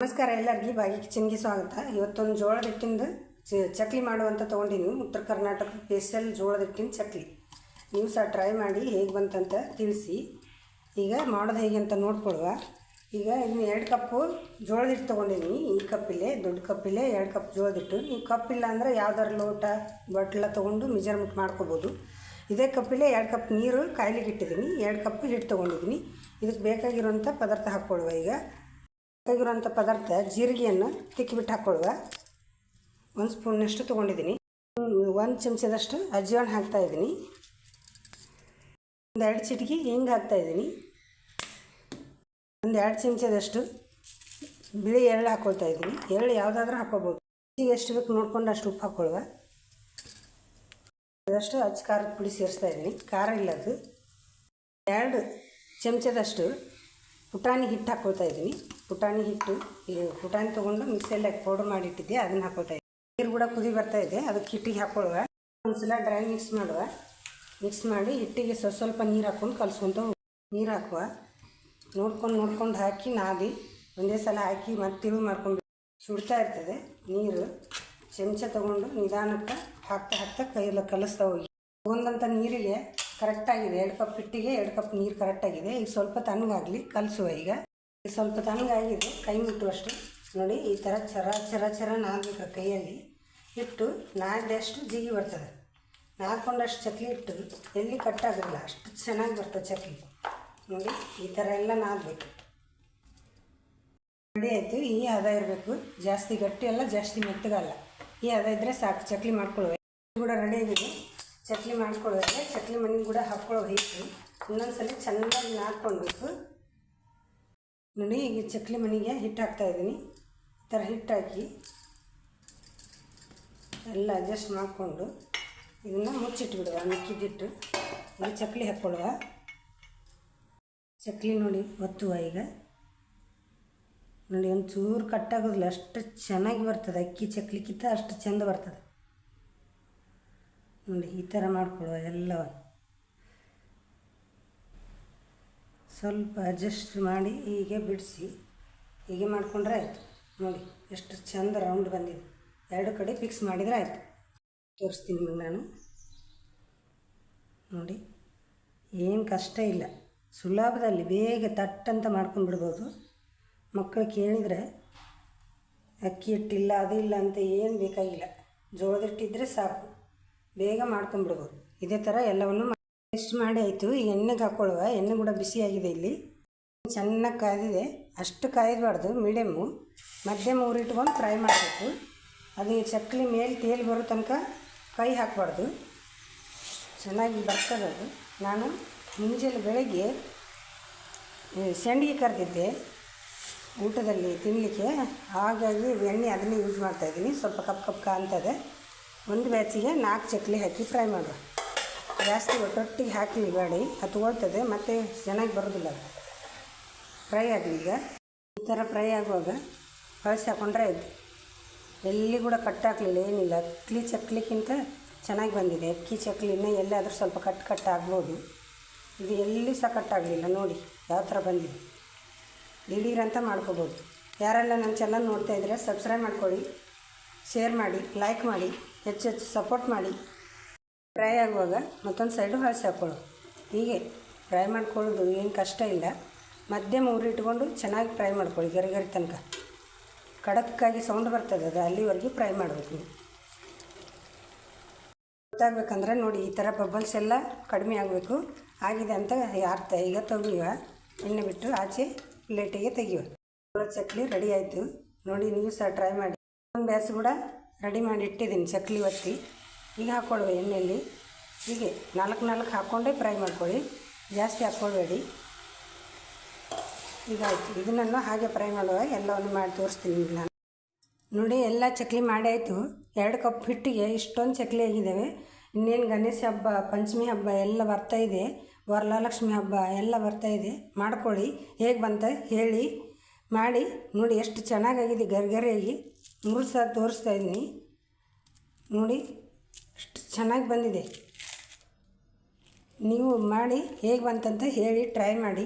ನಮಸ್ಕಾರ ಎಲ್ಲರಿಗೂ. ಬಾಗಿ ಕಿಚನ್ಗೆ ಸ್ವಾಗತ. ಇವತ್ತೊಂದು ಜೋಳದ ಹಿಟ್ಟಿಂದು ಚಕ್ಲಿ ಮಾಡುವಂತ ತೊಗೊಂಡಿನಿ. ಉತ್ತರ ಕರ್ನಾಟಕ ಸ್ಪೆಷಲ್ ಜೋಳದ ಹಿಟ್ಟಿನ ಚಕ್ಲಿ. ನೀವು ಸಹ ಟ್ರೈ ಮಾಡಿ ಹೇಗೆ ಬಂತಂತ ತಿಳಿಸಿ. ಈಗ ಮಾಡೋದು ಹೇಗೆ ಅಂತ ನೋಡ್ಕೊಳುವ ಈಗ ಇನ್ನು ಎರಡು ಕಪ್ಪು ಜೋಳದ ಹಿಟ್ಟು ತೊಗೊಂಡಿನಿ. ಈ ಕಪ್ಪಿಲೆ ದೊಡ್ಡ ಕಪ್ಪಿಲೆ ಎರಡು ಕಪ್ ಜೋಳದ ಹಿಟ್ಟು ನೀವು ಕಪ್ಪಿಲ್ಲ ಅಂದರೆ ಯಾವ್ದಾರು ಲೋಟ, ಬಟ್ಲ ತೊಗೊಂಡು ಮೆಜರ್ಮೆಂಟ್ ಮಾಡ್ಕೋಬೋದು. ಇದೇ ಕಪ್ಪಿಲೆ ಎರಡು ಕಪ್ ನೀರು ಕಾಯ್ಲಿಕ್ಕೆ ಇಟ್ಟಿದ್ದೀನಿ ಎರಡು ಕಪ್ ಹಿಟ್ಟು ತೊಗೊಂಡಿದ್ದೀನಿ ಇದಕ್ಕೆ ಬೇಕಾಗಿರುವಂಥ ಪದಾರ್ಥ ಹಾಕ್ಕೊಳ್ಳುವ ಈಗ. ಬೇಕಾಗಿರುವಂಥ ಪದಾರ್ಥ ಜೀರಿಗೆಯನ್ನು ತಿಕ್ಕಿಬಿಟ್ಟು ಹಾಕ್ಕೊಳ್ಳುವ. ಒಂದು ಸ್ಪೂನ್ನಷ್ಟು ತೊಗೊಂಡಿದ್ದೀನಿ. ಒಂದು ಚಮಚದಷ್ಟು ಅಜ್ವಾನ ಹಾಕ್ತಾ ಇದ್ದೀನಿ. ಒಂದು ಎರಡು ಚಿಟಿಕೆ ಹಿಂಗೆ ಹಾಕ್ತಾ ಇದ್ದೀನಿ. ಒಂದು ಎರಡು ಚಮಚದಷ್ಟು ಬಿಳಿ ಎಳ್ಳು ಹಾಕ್ಕೊಳ್ತಾ ಇದ್ದೀನಿ. ಎಳ್ಳು ಯಾವುದಾದ್ರೂ ಹಾಕ್ಕೋಬೋದು. ಈಗ ಎಷ್ಟು ಬೇಕು ನೋಡ್ಕೊಂಡು ಅಷ್ಟು ಉಪ್ಪು ಹಾಕ್ಕೊಳ್ಳುವ. ಅದಷ್ಟು ಅಚ್ಚ ಖಾರದ ಪುಡಿ ಸೇರಿಸ್ತಾ ಇದ್ದೀನಿ. ಖಾರ ಇಲ್ಲ ಅದು. ಎರಡು ಚಮಚದಷ್ಟು ಪುಟಾಣಿ ಹಿಟ್ಟು ಹಾಕ್ಕೊಳ್ತಾ ಇದ್ದೀನಿ. ಪುಟಾಣಿ ಹಿಟ್ಟು, ಈ ಪುಟಾಣಿ ತೊಗೊಂಡು ಮಿಕ್ಸಿಯಲ್ಲಿ ಪೌಡರ್ ಮಾಡಿಟ್ಟಿದ್ದೆ ಅದನ್ನು ಹಾಕ್ಕೊಳ್ತಾ ಇದ್ದೀನಿ. ನೀರು ಕೂಡ ಕುದಿ ಬರ್ತಾ ಇದೆ, ಅದಕ್ಕೆ ಹಿಟ್ಟಿಗೆ ಹಾಕ್ಕೊಳ್ಳುವ ಒಂದ್ಸಲ ಡ್ರೈ ಮಿಕ್ಸ್ ಮಾಡುವ. ಮಿಕ್ಸ್ ಮಾಡಿ ಹಿಟ್ಟಿಗೆ ಸ್ವಲ್ಪ ಸ್ವಲ್ಪ ನೀರು ಹಾಕ್ಕೊಂಡು ಕಲಿಸ್ಕೊಂತ. ನೀರು ಹಾಕುವ. ನೋಡ್ಕೊಂಡು ನೋಡ್ಕೊಂಡು ಹಾಕಿ ನಾದಿ, ಒಂದೇ ಸಲ ಹಾಕಿ ಮತ್ತೆ ತಿಳು ಮಾಡ್ಕೊಂಡು ಸುಡ್ತಾ ಇರ್ತದೆ, ನೀರು ಚಮಚ ತೊಗೊಂಡು ನಿಧಾನಕ್ಕೆ ಹಾಕ್ತಾ ಹಾಕ್ತಾ ಕೈಯೆಲ್ಲ ಕಲಿಸ್ತಾ ಹೋಗಿ. ಒಂದಂಥ ನೀರಿಗೆ ಕರೆಕ್ಟಾಗಿದೆ. ಎರಡು ಕಪ್ ಹಿಟ್ಟಿಗೆ ಎರಡು ಕಪ್ ನೀರು ಕರೆಕ್ಟಾಗಿದೆ. ಈಗ ಸ್ವಲ್ಪ ತಣ್ಣಗಾಗಲಿ, ಕಲಸುವ ಈಗ. ಸ್ವಲ್ಪ ತಣ್ಣಗಾಗಿದೆ. ಕೈ ಮುಟ್ಟುವಷ್ಟು ನೋಡಿ, ಈ ಥರ ಚರ ಚರ ಚರ ನಾದಬೇಕು ಕೈಯಲ್ಲಿ ಇಟ್ಟು ನಾದಷ್ಟು ಜಿಗಿ ಬರ್ತದೆ. ನಾದ್ಕೊಂಡಷ್ಟು ಚಕ್ಲಿ ಇಟ್ಟು ಎಲ್ಲಿ ಕಟ್ಟಾಗಲ್ಲ ಅಷ್ಟು ಚೆನ್ನಾಗಿ ಬರ್ತದೆ ಚಕ್ಲಿ. ನೋಡಿ, ಈ ಥರ ಎಲ್ಲ ನಾದಬೇಕು. ರೆಡಿ ಆಯಿತು. ಈ ಹದ ಇರಬೇಕು. ಜಾಸ್ತಿ ಗಟ್ಟಿ ಅಲ್ಲ, ಜಾಸ್ತಿ ಮೆತ್ತಗಲ್ಲ. ಈ ಹದ ಇದ್ದರೆ ಸಾಕು. ಚಕ್ಲಿ ಮಾಡ್ಕೊಳ್ಳುವ. ಕೂಡ ರೆಡಿ ಆಗಿದೆ. ಚಕ್ಲಿ ಮಾಡ್ಕೊಳ್ಳೋದ್ರೆ ಚಕ್ಲಿ ಮನೆಗೆ ಕೂಡ ಹಾಕ್ಕೊಳ್ಳೋ ಹಿಟ್ಟು ಇನ್ನೊಂದ್ಸಲ ಚೆನ್ನಾಗಿ ನಾದ್ಕೊಳ್ಬೇಕು ನೋಡಿ ಈಗ ಚಕ್ಲಿ ಮನೆಗೆ ಹಿಟ್ಟು ಹಾಕ್ತಾಯಿದ್ದೀನಿ ಈ ಥರ ಹಿಟ್ಟು ಹಾಕಿ ಎಲ್ಲ ಅಡ್ಜಸ್ಟ್ ಮಾಡಿಕೊಂಡು ಇದನ್ನು ಮುಚ್ಚಿಟ್ಬಿಡುವ ಮಿಕ್ಕಿದ್ದಿಟ್ಟು ಈಗ ಚಕ್ಲಿ ಹಾಕ್ಕೊಳ್ಳುವ ಚಕ್ಲಿ ನೋಡಿ ಒತ್ತುವ ಈಗ. ನೋಡಿ ಒಂಚೂರು ಕಟ್ಟಾಗೋದಿಲ್ಲ ಅಷ್ಟು ಚೆನ್ನಾಗಿ ಬರ್ತದೆ. ಅಕ್ಕಿ ಚಕ್ಲಿಕ್ಕಿಂತ ಅಷ್ಟು ಚೆಂದ ಬರ್ತದೆ. ನೋಡಿ, ಈ ಥರ ಮಾಡಿಕೊಳ್ಳುವ ಎಲ್ಲವನ್ನು ಸ್ವಲ್ಪ ಅಡ್ಜಸ್ಟ್ ಮಾಡಿ, ಹೀಗೆ ಬಿಡಿಸಿ. ಹೀಗೆ ಮಾಡಿಕೊಂಡ್ರೆ ಆಯಿತು. ನೋಡಿ, ಎಷ್ಟು ಚಂದ ರೌಂಡ್ ಬಂದಿದೆ. ಎರಡು ಕಡೆ ಫಿಕ್ಸ್ ಮಾಡಿದರೆ ಆಯಿತು. ತೋರಿಸ್ತೀನಿ ನಿಮಗೆ ನಾನು. ನೋಡಿ, ಏನು ಕಷ್ಟ ಇಲ್ಲ. ಸುಲಭದಲ್ಲಿ ಬೇಗ ತಟ್ಟಂತ ಮಾಡ್ಕೊಂಡು ಬಿಡ್ಬೋದು. ಮಕ್ಕಳು ಕೇಳಿದರೆ, ಅಕ್ಕಿ ಹಿಟ್ಟಿಲ್ಲ, ಅದು ಇಲ್ಲ ಅಂತ ಏನು ಬೇಕಾಗಿಲ್ಲ. ಜೋಳದ ಹಿಟ್ಟಿದ್ರೆ ಸಾಕು. ಬೇಗ ಮಾಡ್ಕೊಂಬಿಡ್ಬೋದು ಇದೇ ಥರ ಎಲ್ಲವನ್ನು ಟೇಸ್ಟ್ ಮಾಡಿ ಆಯಿತು. ಈಗ ಎಣ್ಣೆಗೆ ಹಾಕ್ಕೊಳ್ಳುವ ಎಣ್ಣೆ ಕೂಡ ಬಿಸಿಯಾಗಿದೆ ಇಲ್ಲಿ. ಚೆನ್ನಾಗಿ ಕಾದಿದೆ ಅಷ್ಟು ಕಾಯಬಾರ್ದು ಮೀಡಿಯಮ್ಮು ಮಧ್ಯಮ ಊರಿಟ್ಕೊಂಡು ಫ್ರೈ ಮಾಡಬೇಕು. ಅದು ಚಕ್ಲಿ ಮೇಲೆ ತೇಲಿ ಬರೋ ತನಕ ಕೈ ಹಾಕಬಾರ್ದು. ಚೆನ್ನಾಗಿ ಬರ್ತದೆ ಅದು. ನಾನು ಮುಂಜಾನೆ ಬೆಳಗ್ಗೆ ಸಂಡಿಗೆ ಕರೆದಿದ್ದೆ. ಊಟದಲ್ಲಿ ತಿನ್ನಲಿಕ್ಕೆ ಹಾಗಾಗಿ ಎಣ್ಣೆ ಅದನ್ನೇ ಯೂಸ್ ಮಾಡ್ತಾಯಿದ್ದೀನಿ ಸ್ವಲ್ಪ ಕಪ್ ಕಪ್ ಕಾಣ್ತದೆ ಒಂದು ಬ್ಯಾಚಿಗೆ ನಾಲ್ಕು ಚಕ್ಲಿ ಹಾಕಿ ಫ್ರೈ ಮಾಡುವ. ಜಾಸ್ತಿ ಒಟ್ಟೊಟ್ಟಿಗೆ ಹಾಕಲಿ ಗಾಡಿ ಹತ್ಕೊಳ್ತದೆ ಮತ್ತು ಚೆನ್ನಾಗಿ ಬರೋದಿಲ್ಲ ಅದು. ಫ್ರೈ ಆಗಲಿ ಈಗ. ಈ ಥರ ಫ್ರೈ ಆಗುವಾಗ ಕಳಿಸಿ ಹಾಕೊಂಡ್ರೆ ಆಯ್ತು. ಎಲ್ಲಿ ಕೂಡ ಕಟ್ಟಾಗಲಿಲ್ಲ ಏನಿಲ್ಲ. ಅಕ್ಕಿ ಚಕ್ಲಿಕ್ಕಿಂತ ಚೆನ್ನಾಗಿ ಬಂದಿದೆ. ಅಕ್ಕಿ ಚಕ್ಲಿನ ಎಲ್ಲಾದರೂ ಸ್ವಲ್ಪ ಕಟ್ ಕಟ್ ಆಗ್ಬೋದು. ಇದು ಎಲ್ಲಿ ಸಹ ಕಟ್ಟಾಗಲಿಲ್ಲ ನೋಡಿ ಯಾವ ಥರ ಬಂದಿದೆ. ದಿಢೀರಂತ ಮಾಡ್ಕೋಬೋದು. ಯಾರೆಲ್ಲ ನನ್ನ ಚೆನ್ನಾಗಿ ನೋಡ್ತಾ ಇದ್ದರೆ ಸಬ್ಸ್ಕ್ರೈಬ್ ಮಾಡ್ಕೊಳ್ಳಿ. ಶೇರ್ ಮಾಡಿ ಲೈಕ್ ಮಾಡಿ, ಹೆಚ್ಚು ಹೆಚ್ಚು ಸಪೋರ್ಟ್ ಮಾಡಿ. ಫ್ರೈ ಆಗುವಾಗ ಮತ್ತೊಂದು ಸೈಡು ಹಳಸಿ ಹಾಕ್ಕೊಳ್ಳು ಹೀಗೆ ಫ್ರೈ ಮಾಡ್ಕೊಳ್ಳೋದು ಏನು ಕಷ್ಟ ಇಲ್ಲ. ಮಧ್ಯಮ ಉರಿಟ್ಕೊಂಡು ಚೆನ್ನಾಗಿ ಫ್ರೈ ಮಾಡ್ಕೊಳ್ಳಿ ಗರಿ ಗರಿ ತನಕ. ಖಡಕ್ಕಾಗಿ ಸೌಂಡ್ ಬರ್ತದೆ, ಅದು ಅಲ್ಲಿವರೆಗೂ ಫ್ರೈ ಮಾಡಬೇಕು ನೀವು. ಗೊತ್ತಾಗಬೇಕಂದ್ರೆ ನೋಡಿ ಈ ಥರ ಬಬಲ್ಸ್ ಎಲ್ಲ ಕಡಿಮೆ ಆಗಬೇಕು. ಆಗಿದೆ ಅಂತ ಅರ್ಥ ಈಗ ತೆಗಿಯುವ. ಎಣ್ಣೆ ಬಿಟ್ಟು ಆಚೆ ಪ್ಲೇಟಿಗೆ ತೆಗಿಯುವ. ಚಕ್ಲಿ ರೆಡಿ ಆಯಿತು. ನೋಡಿ ನೀವು ಸಹ ಟ್ರೈ ಮಾಡಿ. ಬ್ಯಾಸ್ ಕೂಡ ರೆಡಿ ಮಾಡಿ ಇಟ್ಟಿದ್ದೀನಿ ಚಕ್ಲಿ ಒತ್ತಿ. ಈಗ ಹಾಕ್ಕೊಳ್ಬೇಕು ಎಣ್ಣೆಯಲ್ಲಿ. ಹೀಗೆ ನಾಲ್ಕು ನಾಲ್ಕು ಹಾಕ್ಕೊಂಡೇ ಫ್ರೈ ಮಾಡ್ಕೊಳ್ಳಿ. ಜಾಸ್ತಿ ಹಾಕ್ಕೊಳ್ಬೇಡಿ. ಈಗ ಆಯಿತು. ಇದನ್ನು ಹಾಗೆ ಫ್ರೈ ಮಾಡುವ ಎಲ್ಲವನ್ನು ಮಾಡಿ ತೋರಿಸ್ತೀನಿ ನಿಮ್ಗೆ ನಾನು. ನೋಡಿ, ಎಲ್ಲ ಚಕ್ಲಿ ಮಾಡಾಯಿತು ಎರಡು ಕಪ್ ಹಿಟ್ಟಿಗೆ ಇಷ್ಟೊಂದು ಚಕ್ಲಿ ಆಗಿದ್ದಾವೆ. ಇನ್ನೇನು ಗಣೇಶ ಹಬ್ಬ, ಪಂಚಮಿ ಹಬ್ಬ ಎಲ್ಲ ಬರ್ತಾ ಇದೆ. ವರಲಕ್ಷ್ಮಿ ಹಬ್ಬ ಎಲ್ಲ ಬರ್ತಾ ಇದೆ. ಮಾಡ್ಕೊಳ್ಳಿ. ಹೇಗೆ ಬಂತ ಹೇಳಿ. ಮಾಡಿ. ನೋಡಿ, ಎಷ್ಟು ಚೆನ್ನಾಗಾಗಿದೆ. ಗರಿಗರಿಯಾಗಿ. ಮೂರು ಸಲ ತೋರಿಸ್ತಾ ಇದ್ದೀನಿ. ನೋಡಿ, ಅಷ್ಟು ಚೆನ್ನಾಗಿ ಬಂದಿದೆ. ನೀವು ಮಾಡಿ ಹೇಗೆ ಬಂತಂತ ಹೇಳಿ ಟ್ರೈ ಮಾಡಿ.